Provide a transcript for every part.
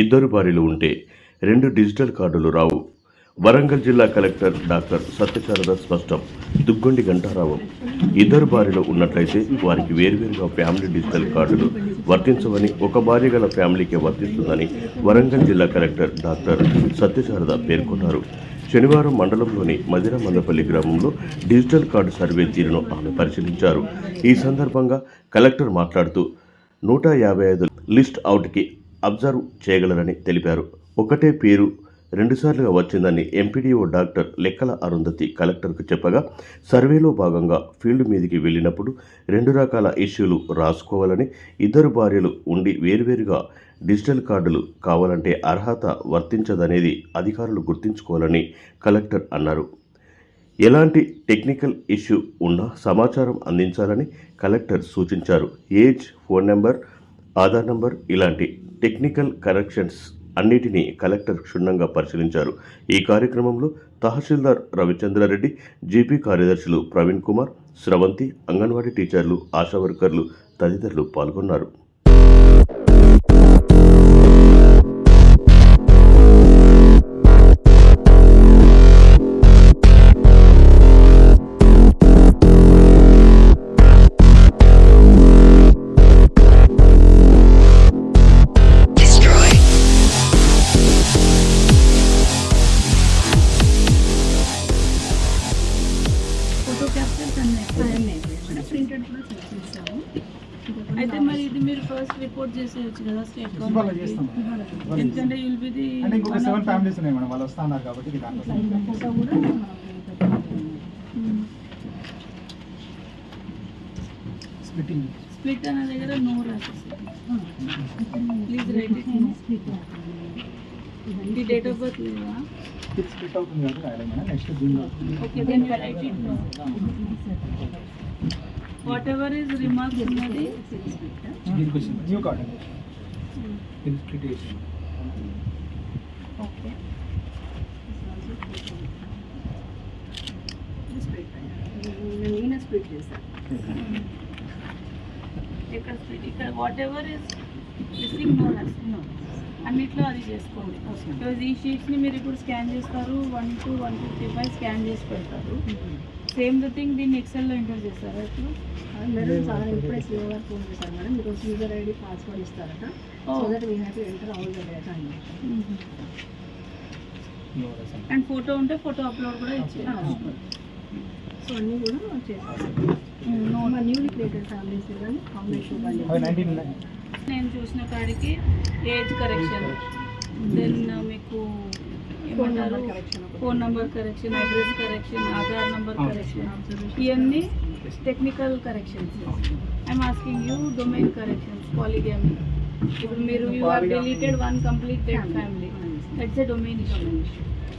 ఇద్దరు భార్యలు ఉంటే రెండు డిజిటల్ కార్డులు రావు. వరంగల్ జిల్లా కలెక్టర్ డాక్టర్ సత్యశారద స్పష్టం. దుగ్గొండి గంటారావం ఇద్దరు భార్యలు ఉన్నట్లయితే వారికి వేర్వేరుగా ఫ్యామిలీ డిజిటల్ కార్డులు వర్తించవని ఒక భార్య గల ఫ్యామిలీకే వర్తిస్తుందని వరంగల్ జిల్లా కలెక్టర్ డాక్టర్ సత్యశారద పేర్కొన్నారు. శనివారం మండలంలోని మదిర మందపల్లి గ్రామంలో డిజిటల్ కార్డు సర్వే తీరును ఆమె పరిశీలించారు. ఈ సందర్భంగా కలెక్టర్ మాట్లాడుతూ నూట యాభై ఐదు లిస్ట్ అవుట్కి అబ్జర్వ్ చేయగలరని తెలిపారు. ఒకటే పేరు రెండుసార్లుగా వచ్చిందని ఎంపీడీఓ డాక్టర్ లెక్కల అరుంధతి కలెక్టర్కు చెప్పగా సర్వేలో భాగంగా ఫీల్డ్ మీదికి వెళ్ళినప్పుడు రెండు రకాల ఇష్యూలు రాసుకోవాలని ఇద్దరు భార్యలు ఉండి వేర్వేరుగా డిజిటల్ కార్డులు కావాలంటే అర్హత వర్తించదనేది అధికారులు గుర్తుంచుకోవాలని కలెక్టర్ అన్నారు. ఎలాంటి టెక్నికల్ ఇష్యూ ఉన్నా సమాచారం అందించాలని కలెక్టర్ సూచించారు. Age phone number Aadhaar number ఇలాంటి టెక్నికల్ కరెక్షన్స్ అన్నిటినీ కలెక్టర్ క్షుణ్ణంగా పరిశీలించారు. ఈ కార్యక్రమంలో తహసీల్దార్ రవిచంద్రారెడ్డి జీపీ కార్యదర్శులు ప్రవీణ్ కుమార్ స్రవంతి అంగన్వాడీ టీచర్లు ఆశా వర్కర్లు తదితరులు పాల్గొన్నారు. చేసేయచ్చు కదా స్టేట్ ఇవాళ చేస్తాం. గవర్నమెంట్ ఎందుకంటే యుల్ బి ది అంటే ఇంకొక సెవెన్ ఫ్యామిలీస్ ఉన్నాయి మేడం వాళ్ళు వస్తా అన్నారు కాబట్టి ఇది దాంట్లో ఫోటో కూడా స్ప్లిట్టింగ్ స్ప్లిట్ అనే దగ్గర నో రాసేసి ప్లీజ్ రైట్ ఇట్ ఇది డేట్ ఆఫ్ బర్త్ లేదా స్ప్లిట్ అవుతుంది కాబట్టి రాయలేదు madam next June okay then you write it whatever is remark ఉన్నది దీనికి వచ్చింది న్యూ కార్డ్ అండి ఇది స్ప్లిట్ చేసి ఓకే నేనే స్ప్లిట్ చేశాను ఇక్కడ split- ఇక్కడ whatever is listing no no అన్నిట్లో అది చేసుకోండి బికాజ్ ఈ షీట్స్ని మీరు ఇప్పుడు స్కాన్ చేస్తారు one two one fifty five scan చేసి పెడతారు సేమ్ ద థింగ్ దీన్ని ఎక్సెల్లో ఎంటర్ చేస్తారా ఇప్పుడు? మేడం చాలా ఇప్పుడే శ్రీవారు ఫోన్ చేశారు మేడం. మీరు యూజర్ ఐడి పాస్వర్డ్ ఇస్తారట. So that we have to enter all the data అండి అండ్ ఫోటో ఉంటే ఫోటో అప్లోడ్ కూడా ఇచ్చేయాలి సో అన్నీ కూడా మా న్యూలీ క్రియేటెడ్ ఫ్యామిలీస్ కానీ కాంబినేషన్ నేను చూసిన కాడికి ఏజ్ కరెక్షన్ దెన్ మీకు ఏమంటారు? Correction phone number correction address correction Aadhaar number correction ఇవన్నీ technical corrections. I'm asking you domain corrections పాలిగamy ఇప్పుడు మీరు you have deleted one complete dead family that's a domain issue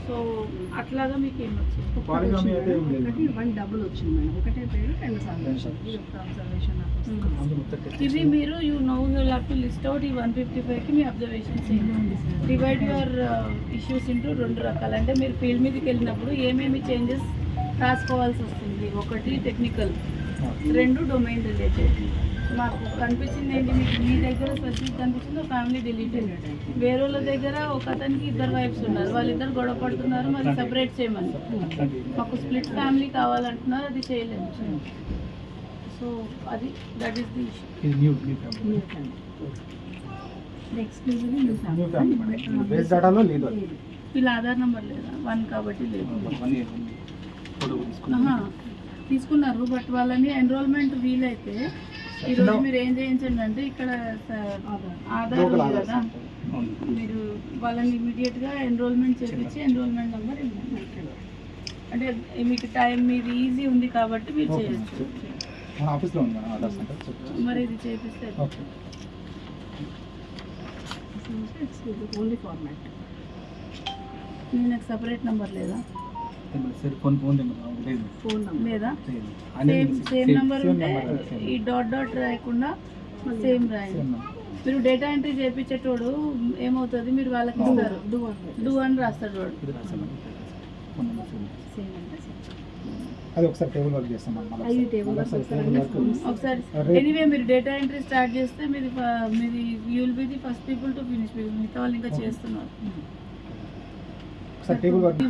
so అట్లాగా మీకు ఒకటి one double వచ్చింది madam. ఒకటే పేరు రెండు అబ్జర్వేషన్ టెస్ట్ ఇవి మీరు you know you have to list out ఈ వన్ ఫిఫ్టీ ఫైవ్కి మీ observations divide your issues into రెండు రకాలు. అంటే మీరు ఫీల్డ్ మీదకి వెళ్ళినప్పుడు ఏమేమి చేంజెస్ రాసుకోవాల్సి వస్తుంది? ఒకటి టెక్నికల్ రెండు డొమైన్ రిలేటెడ్ మాకు కనిపించింది ఏంటి? మీకు మీ దగ్గర స్పెసిఫిక్ కనిపించింది ఫ్యామిలీ డిలీటెడ్ వేరే వాళ్ళ దగ్గర ఒక అతనికి ఇద్దరు వైఫ్స్ ఉన్నారు. వాళ్ళిద్దరు గొడవ పడుతున్నారు మరి సపరేట్ చేయమని. మాకు స్ప్లిట్ ఫ్యామిలీ కావాలంటున్నారు అది చేయలేము సో అది దట్ ఈస్ ది ఇష్యూ. వీళ్ళ ఆధార్ నెంబర్ లేదా? వన్ కాబట్టి లేదు. తీసుకున్నారు బట్ వాళ్ళని ఎన్రోల్మెంట్ వీలైతే ఈరోజు మీరు ఏం చేయించండి అంటే ఇక్కడ ఆధార్ ఉంది కదా. మీరు వాళ్ళని ఇమీడియట్గా ఎన్రోల్మెంట్ చేపించి ఎన్రోల్మెంట్ నెంబర్ అంటే మీకు టైం మీది ఈజీ ఉంది కాబట్టి మీరు. చేయొచ్చు. ఆఫీస్లో మరి ఇది చేపిస్తే ఓన్లీ ఫార్మాట్ నాకు సపరేట్ నెంబర్ లేదా? ఫోన్ లేదు. సేమ్ సేమ్ నెంబర్ ఉంటే ఈ డాట్ డాట్ రాయకుండా సేమ్ రాయండి మీరు డేటా ఎంట్రీ చేయించేటోడు ఏమవుతుంది? మీరు వాళ్ళకి ఇస్తారు. డూ అని రాస్తాడు. వాడు. అది ఒకసారి టేబుల్ వర్క్ చేస్తాం అది ఎనీవే మీరు డేటా ఎంట్రీ స్టార్ట్ చేస్తే ఫ- మీది you will be the first people to finish మిగతా వాళ్ళు ఇంకా చేస్తున్నారు. ఒకసారి టేబుల్ వర్క్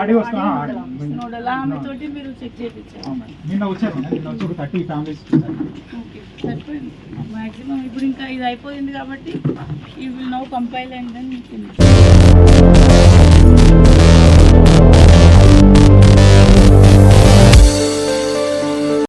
ఆడియో వస్తా ఆడియో ఉండాలి. నోడల్ ఆమె తోటి మీరు చెక్ చేయించారు నిన్న వచ్చారు మేడం. నిన్న వచ్చి ఒక థర్టీ ఫ్యామిలీస్ ఓకే సరిపోయింది. మాక్సిమం ఇప్పుడు ఇంకా ఇది అయిపోయింది కాబట్టి you will now compile and then